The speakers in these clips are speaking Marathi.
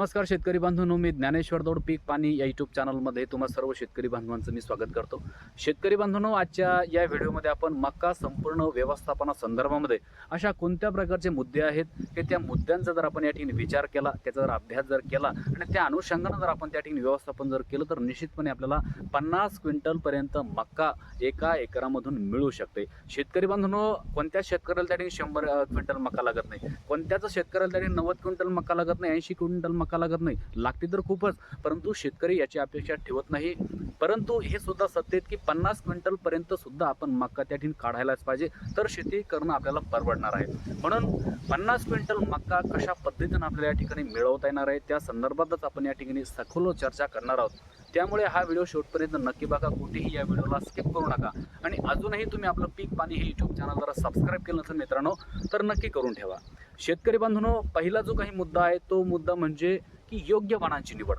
नमस्कार शेतकरी बांधवांनो मी ज्ञानेश्वर दौड पीक पाणी या यूट्यूब चॅनलमध्ये तुम्हा सर्व शेतकरी बांधवांचं मी स्वागत करतो. शेतकरी बांधवांनो आजच्या या व्हिडिओमध्ये आपण मक्का संपूर्ण व्यवस्थापना संदर्भामध्ये अशा कोणत्या प्रकारचे मुद्दे आहेत की त्या मुद्द्यांचा जर आपण या ठिकाणी विचार केला त्याचा जर अभ्यास जर केला आणि त्या अनुषंगानं जर आपण त्या ठिकाणी व्यवस्थापन जर केलं तर निश्चितपणे आपल्याला पन्नास क्विंटलपर्यंत मक्का एका एकरामधून मिळू शकते. शेतकरी बांधवांनो कोणत्या शेतकऱ्याला त्या ठिकाणी शंभर क्विंटल मका लागत नाही? कोणत्याच शेतकऱ्याला त्या ठिकाणी नव्वद क्विंटल मका लागत नाही ऐंशी क्विंटल मका लागत नाही. लागते तर खूपच परंतु शेतकरी याची अपेक्षा ठेवत नाही. परंतु हे सुद्धा सत्य आहेत की पन्नास क्विंटल पर्यंत सुद्धा आपण मक्का त्या ठिकाणी काढायलाच पाहिजे तर शेती करणं आपल्याला परवडणार आहे. म्हणून पन्नास क्विंटल मक्का कशा पद्धतीनं आपल्याला या ठिकाणी मिळवता येणार आहे त्या संदर्भातच आपण या ठिकाणी सखोल चर्चा करणार आहोत. त्यामुळे हा व्हिडिओ शेवटपर्यंत नक्की बघा कुठेही या व्हिडिओला स्किप करू नका. आणि अजूनही तुम्ही आपलं पीक पाणी हे यूट्यूब चॅनल जरा सबस्क्राईब केलं नसेल मित्रांनो तर नक्की करून ठेवा. शेतकरी बांधवांनो पहिला जो काही मुद्दा आहे तो मुद्दा म्हणजे की योग्य वाणांची निवड.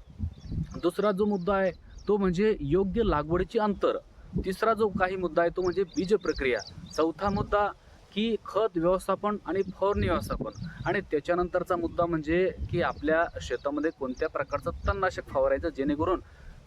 दुसरा जो मुद्दा आहे तो म्हणजे योग्य लागवडीची अंतर. तिसरा जो काही मुद्दा आहे तो म्हणजे बीज प्रक्रिया. चौथा मुद्दा की खत व्यवस्थापन आणि फवारणी व्यवस्थापन. आणि त्याच्यानंतरचा मुद्दा म्हणजे की आपल्या शेतामध्ये कोणत्या प्रकारचं तणनाशक फवारायचं जेणेकरून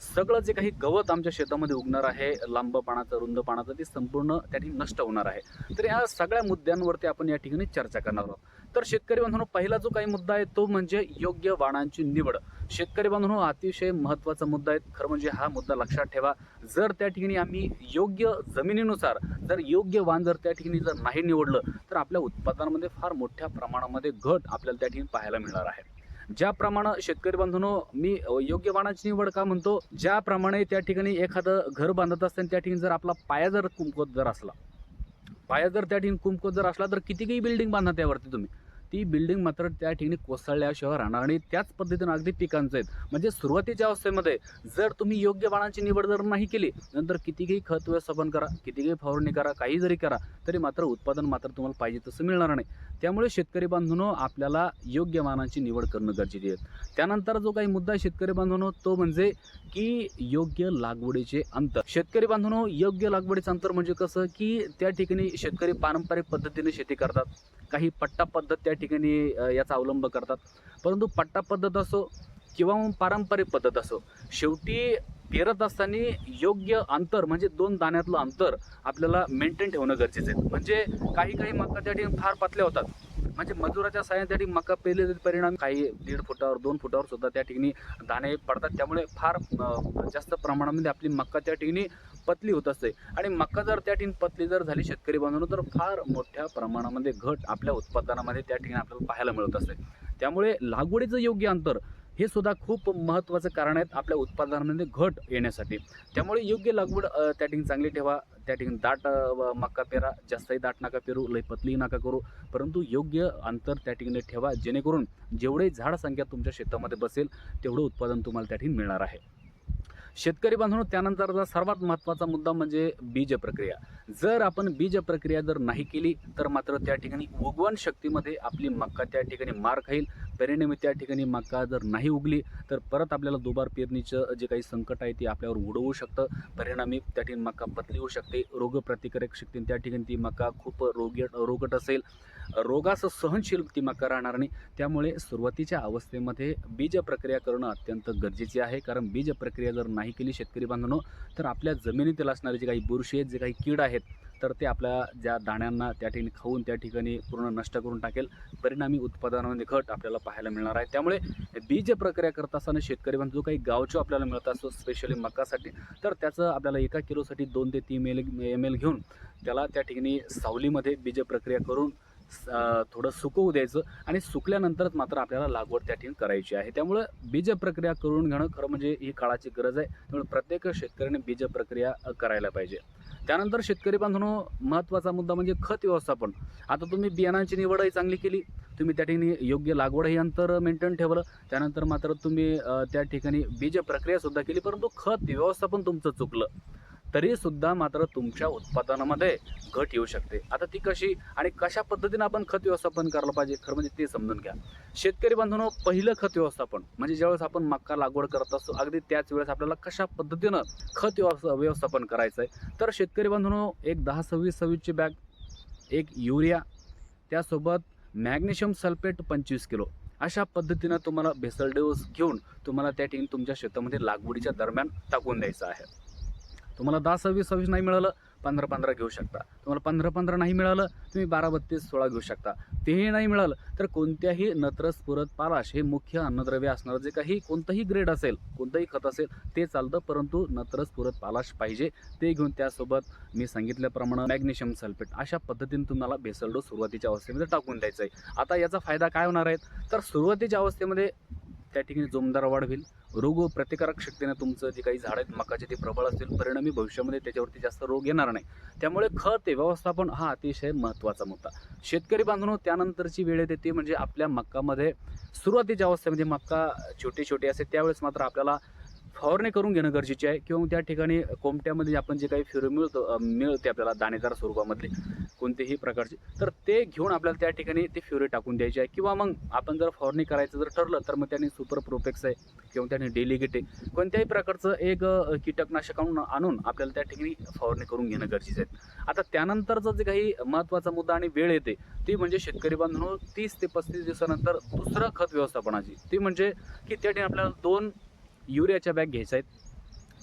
सगळं जे काही गवत आमच्या शेतामध्ये उगणार आहे लांब पानाचं रुंद पानाचं ते संपूर्ण त्या ठिकाणी नष्ट होणार आहे. तर या सगळ्या मुद्द्यांवरती आपण या ठिकाणी चर्चा करणार आहोत. तर शेतकरी बांधवांनो पहिला जो काही मुद्दा आहे तो म्हणजे योग्य वाणांची निवड. शेतकरी बांधवांनो अतिशय महत्त्वाचा मुद्दा आहे. खरं म्हणजे हा मुद्दा लक्षात ठेवा. जर त्या ठिकाणी आम्ही योग्य जमिनीनुसार जर योग्य वाण जर त्या ठिकाणी जर नाही निवडलं तर आपल्या उत्पादनामध्ये फार मोठ्या प्रमाणामध्ये घट आपल्याला त्या ठिकाणी पाहायला मिळणार आहे. ज्याप्रमाणे शेतकरी बांधवांनो मी योग्य वाणाची निवड का म्हणतो? ज्याप्रमाणे त्या ठिकाणी एखादं घर बांधत असताना त्या ठिकाणी जर आपला पाया जर कुंकवत जर असला पाया जर त्या ठिकाणी कुंकवत जर असला तर कितीही बिल्डिंग बांधा त्यावरती तुम्ही? ती बिल्डिंग मात्र त्या ठिकाणी कोसळल्याशिवाय राहणार आणि त्याच पद्धतीनं अगदी पिकांचं आहेत. म्हणजे सुरुवातीच्या अवस्थेमध्ये जर तुम्ही योग्य बाणांची निवड जर नाही केली नंतर कितीही खत व्यवस्थापन करा कितीही फवारणी करा काही जरी करा तरी मात्र उत्पादन मात्र तुम्हाला पाहिजे तसं मिळणार नाही. त्यामुळे शेतकरी बांधवनो आपल्याला योग्य बाणांची निवड करणं गरजेची आहे. त्यानंतर जो काही मुद्दा शेतकरी बांधवनो तो म्हणजे की योग्य लागवडीचे अंतर. शेतकरी बांधवनो योग्य लागवडीचं अंतर म्हणजे कसं की त्या ठिकाणी शेतकरी पारंपरिक पद्धतीने शेती करतात. काही पट्टा पद्धत त्या ठिकाणी याचा अवलंब करतात. परंतु पट्टा पद्धत असो किंवा मग पारंपरिक पद्धत असो शेवटी पेरत असताना योग्य अंतर म्हणजे दोन दाण्यातलं अंतर आपल्याला मेंटेन ठेवणं गरजेचं आहे. म्हणजे काही काही मका त्या ठिकाणी फार पातल्या होतात. म्हणजे मजुराच्या साहाय्याने त्या ठिकाणी मका पेरले परिणाम काही दीड फुटावर दोन फुटावर सुद्धा त्या ठिकाणी दाणे पडतात. त्यामुळे फार जास्त प्रमाणामध्ये आपली मका त्या ठिकाणी पतली होत असते. आणि मका जर त्या ठिकाणी पतली जर झाली शेतकरी बांधून तर फार मोठ्या प्रमाणामध्ये घट आपल्या उत्पादनामध्ये त्या ठिकाणी आपल्याला पाहायला मिळत असते. त्यामुळे लागवडीचं योग्य अंतर हे सुद्धा खूप महत्त्वाचं कारण आहेत आपल्या उत्पादनामध्ये घट येण्यासाठी. त्यामुळे योग्य लागवड त्या ठिकाणी चांगली ठेवा त्या ठिकाणी दाट व मका पेरा जास्तही दाट नका पेरू लई पतली नका करू परंतु योग्य अंतर त्या ठिकाणी ठेवा जेणेकरून जेवढे झाड संख्या तुमच्या शेतामध्ये बसेल तेवढं उत्पादन तुम्हाला त्या ठिकाणी मिळणार आहे. शेतकरी बांधून त्यानंतरचा सर्वात महत्त्वाचा मुद्दा म्हणजे बीज प्रक्रिया. जर आपण बीज प्रक्रिया जर नाही केली तर मात्र त्या ठिकाणी उगवण शक्तीमध्ये आपली मक्का त्या ठिकाणी मार खाईल परिणामी त्या ठिकाणी मका जर नाही उगली तर परत आपल्याला दुबार पेरणीचं जे काही संकट आहे ते आपल्यावर उडवू शकतं. परिणामी त्या ठिकाणी मक्का पतली होऊ शकते. रोगप्रतिकारक शक्ती त्या ठिकाणी ती मका खूप रोगी रोगट असेल. रोगास सहनशील ती मका राहणार नाही. त्यामुळे सुरुवातीच्या अवस्थेमध्ये बीज प्रक्रिया करणं अत्यंत गरजेचे आहे. कारण बीज प्रक्रिया जर नाही केली शेतकरी बांधणं तर आपल्या जमिनीतील असणारे जे काही बुरशी आहेत जे काही कीड आहेत तर ते आपल्या ज्या दाण्यांना त्या ठिकाणी खाऊन त्या ठिकाणी पूर्ण नष्ट करून टाकेल. परिणामी उत्पादनामध्ये घट आपल्याला पाहायला मिळणार आहे. त्यामुळे बीज प्रक्रिया करत असताना शेतकरी बांधव जो काही गावचो आपल्याला मिळत असतो स्पेशली मकासाठी तर त्याचं आपल्याला एका किलोसाठी दोन ते तीन एल एम एल घेऊन त्याला त्या ठिकाणी सावलीमध्ये बीज प्रक्रिया करून थोडं सुकवू द्यायचं आणि सुकल्यानंतरच मात्र आपल्याला लागवड त्या ठिकाणी करायची आहे. त्यामुळं बीज प्रक्रिया करून घेणं खरं म्हणजे ही काळाची गरज आहे. त्यामुळे प्रत्येक शेतकऱ्याने बीज प्रक्रिया करायला पाहिजे. त्यानंतर शेतकरी बांधवांनो महत्त्वाचा मुद्दा म्हणजे खत व्यवस्थापन. आता तुम्ही बियाणांची निवडही चांगली केली तुम्ही त्या ठिकाणी योग्य लागवड हे अंतर मेंटेन ठेवलं त्यानंतर मात्र तुम्ही त्या ठिकाणी बीज प्रक्रियासुद्धा केली परंतु खत व्यवस्थापन तुमचं चुकलं. तरीसुद्धा मात्र तुमच्या उत्पादनामध्ये घट येऊ शकते. आता ती कशी आणि कशा पद्धतीने आपण खत व्यवस्थापन करायला पाहिजे? खरं म्हणजे ते समजून घ्या. शेतकरी बांधवांनो पहिलं खत व्यवस्थापन म्हणजे ज्यावेळेस आपण मक्का लागवड करत असतो अगदी त्याच वेळेस आपल्याला कशा पद्धतीनं खत व्यवस्थापन करायचं आहे तर शेतकरी बांधवांनो एक दहा सव्वीस सव्वीसची बॅग एक युरिया त्यासोबत मॅग्नेशियम सल्फेट पंचवीस किलो. अशा पद्धतीनं तुम्हाला भेसळ डोस घेऊन तुम्हाला त्या ठिकाणी तुमच्या शेतामध्ये लागवडीच्या दरम्यान टाकून द्यायचं आहे. तुम्हाला दहा सव्वीस सव्वीस नाही मिळालं पंधरा पंधरा घेऊ शकता. तुम्हाला पंधरा पंधरा नाही मिळालं तुम्ही बारा बत्तीस सोळा घेऊ शकता. तेही नाही मिळालं तर कोणत्याही नत्रस पुरत पालाश हे मुख्य अन्नद्रव्य असणारं. जे काही कोणतंही ग्रेड असेल कोणतंही खत असेल ते चालतं परंतु नत्रस पुरत पालाश पाहिजे ते घेऊन त्यासोबत मी सांगितल्याप्रमाणे मॅग्नेशियम सल्फेट अशा पद्धतीने तुम्हाला भेसळ डोस सुरुवातीच्या अवस्थेमध्ये टाकून द्यायचं आहे. आता याचा फायदा काय होणार आहे? तर सुरुवातीच्या अवस्थेमध्ये त्या ठिकाणी जोमदार वाढ होईल. रोग प्रतिकारक शक्तीने तुमचं जे काही झाड आहेत मकाचे ते प्रबळ असतील. परिणामी भविष्यामध्ये त्याच्यावरती जास्त रोग येणार नाही. त्यामुळे खत व्यवस्थापन हा अतिशय महत्त्वाचा मुद्दा. शेतकरी बांधून त्यानंतरची वेळ येते ती म्हणजे आपल्या मक्कामध्ये सुरुवातीच्या अवस्थेमध्ये मक्का छोटे छोटे असे त्यावेळेस मात्र आपल्याला फवारणी करून घेणं गरजेचे आहे. किंवा त्या ठिकाणी कोमट्यामध्ये आपण जे काही फिरू मिळतो मिळते आपल्याला दाणेदार स्वरूपामधले कोणतेही प्रकारचे तर ते घेऊन आपल्याला त्या ठिकाणी ते फ्युरे टाकून द्यायचे आहे. किंवा मग आपण जर फवारणी करायचं जर ठरलं तर मग त्याने सुपर प्रोपेक्स आहे किंवा त्याने डेलिगेट आहे. कोणत्याही प्रकारचं एक कीटकनाशक आणून आणून आपल्याला त्या ठिकाणी फवारणी करून घेणं गरजेचं आहे. आता त्यानंतरचं जे काही महत्त्वाचा मुद्दा आणि वेळ येते ती म्हणजे शेतकरी बांधून तीस ते पस्तीस दिवसानंतर दुसरं खत व्यवस्थापनाची. ती म्हणजे की त्या ठिकाणी आपल्याला दोन युरियाच्या बॅग घ्यायच्या आहेत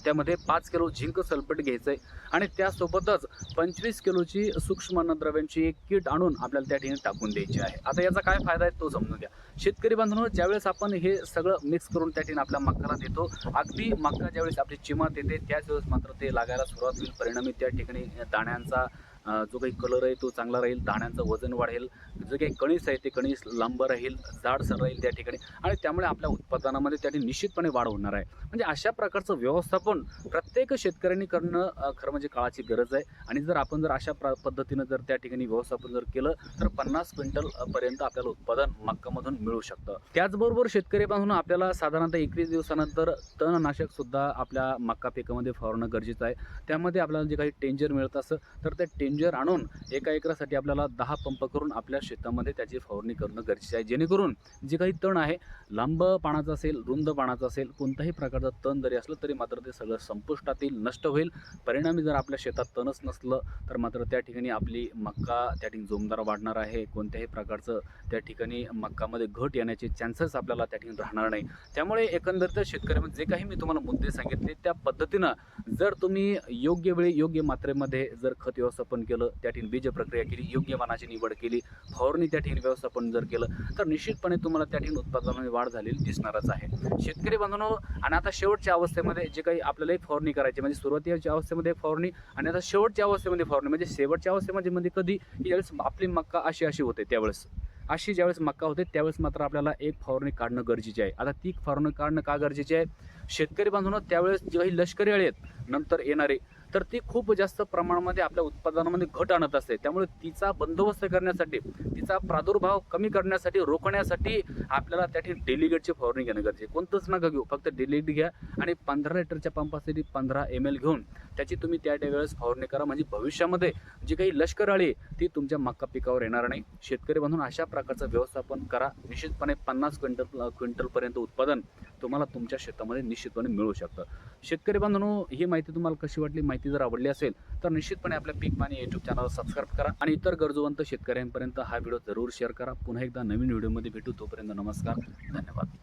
त्यामध्ये पाच किलो झिंक सल्फेट घ्यायचं आहे. आणि त्यासोबतच पंचवीस किलोची सूक्ष्म अन्नद्रव्यांची एक किट आणून आपल्याला त्या ठिकाणी टाकून द्यायची आहे. आता याचा काय फायदा आहे तो समजून घ्या. शेतकरी बांधवांनो ज्यावेळेस आपण हे सगळं मिक्स करून त्या ठिकाणी आपल्या मक्काला देतो अगदी मक्का ज्यावेळेस आपली चिमात येते त्याच वेळेस मात्र ते लागायला सुरुवात होईल. परिणामी त्या ठिकाणी दाण्यांचा जो काही कलर आहे तो चांगला राहील दाण्यांचं वजन वाढेल जे काही कणीस आहे ते कणीस लांब राहील जाडसर राहील त्या ठिकाणी आणि त्यामुळे आपल्या उत्पादनामध्ये त्या ठिकाणी निश्चितपणे वाढ होणार आहे. म्हणजे अशा प्रकारचं व्यवस्थापन प्रत्येक शेतकऱ्यांनी करणं खरं म्हणजे काळाची गरज आहे. आणि जर आपण जर अशा प्र पद्धतीनं जर त्या ठिकाणी व्यवस्थापन जर केलं तर पन्नास क्विंटल पर्यंत आपल्याला उत्पादन मक्कामधून मिळू शकतं. त्याचबरोबर शेतकरी बांधून आपल्याला साधारणतः एकवीस दिवसानंतर तणनाशक सुद्धा आपल्या मक्का पिकामध्ये फवारणं गरजेचं आहे. त्यामध्ये आपल्याला जे काही टेंजर मिळत असं तर ते टेंजर आणून एका एकरासाठी आपल्याला दहा पंप करून आपल्या शेतामध्ये त्याची फवारणी करणं गरजेचं आहे. जेणेकरून जे काही तण आहे लांब पानाचं असेल रुंद पानाचं असेल कोणत्याही प्रकारचं तण जरी असलं तरी मात्र ते सगळं संपुष्टात येईल नष्ट होईल. परिणामी जर आपल्या शेतात तणच नसलं तर मात्र त्या ठिकाणी आपली मक्का त्या ठिकाणी जोमदार वाढणार आहे. कोणत्याही प्रकारचं त्या ठिकाणी मक्कामध्ये घट येण्याचे चान्सेस आपल्याला त्या ठिकाणी राहणार नाही. त्यामुळे एकंदरीत शेतकऱ्यामध्ये जे काही मी तुम्हाला मुद्दे सांगितले त्या पद्धतीनं जर तुम्ही योग्य वेळी योग्य मात्रेमध्ये जर खत व्यवस्थापन केलं त्या ठिकाणी बीज प्रक्रिया केली योग्य मानाची निवड केली फवारणी त्या ठिकाणी व्यवस्थापन जर केलं तर निश्चितपणे तुम्हाला त्या ठिकाणी उत्पादनामध्ये वाढ झालेली दिसणारच आहे. शेतकरी बांधवांनो आणि आता शेवटच्या अवस्थेमध्ये जे काही आपल्याला एक फवारणी करायची म्हणजे सुरुवातीच्या अवस्थेमध्ये फवारणी आणि आता शेवटच्या अवस्थेमध्ये फवारणी म्हणजे शेवटच्या अवस्थेमध्ये म्हणजे कधी यावेळेस आपली मक्का अशी अशी होते त्यावेळेस. अशी ज्यावेळेस मक्का होते त्यावेळेस मात्र आपल्याला एक फवारणी काढणं गरजेचे आहे. आता ती फवारणी काढणं का गरजेचे आहे? शेतकरी बांधवांना त्यावेळेस जे काही लष्करी आळे आहेत नंतर येणारे तर ती खूप जास्त प्रमाणामध्ये आपल्या उत्पादनामध्ये घट आणत असते. त्यामुळे तिचा बंदोबस्त करण्यासाठी तिचा प्रादुर्भाव कमी करण्यासाठी रोखण्यासाठी आपल्याला त्या ठिकाणी डेलिगेटची फवारणी घेणं गरजेचे कोणतंच नका घेऊ फक्त डेलिगेट घ्या आणि पंधरा लिटरच्या पंपासाठी पंधरा एम एल घेऊन त्याची तुम्ही त्या वेळेस फवारणी करा. म्हणजे भविष्यामध्ये जी काही लष्कर आळी आहे, ती तुमच्या मक्का पिकावर येणार नाही. शेतकरी बांधून अशा प्रकारचं व्यवस्थापन करा. निश्चितपणे पन्नास क्विंटल क्विंटलपर्यंत उत्पादन तुम्हाला तुमच्या शेतामध्ये निश्चितपणे मिळू शकतं. शेतकरी बांधवांनो ही माहिती तुम्हाला कशी वाटली? माहिती माहिती जर आवडली असेल तर निश्चितपणे आपल्या पीक पाणी यूट्यूब चॅनल सबस्क्राईब करा आणि इतर गरजूवंत शेतकऱ्यांपर्यंत हा व्हिडिओ जरूर शेअर करा. पुन्हा एकदा नवीन व्हिडिओमध्ये भेटू. तोपर्यंत नमस्कार धन्यवाद.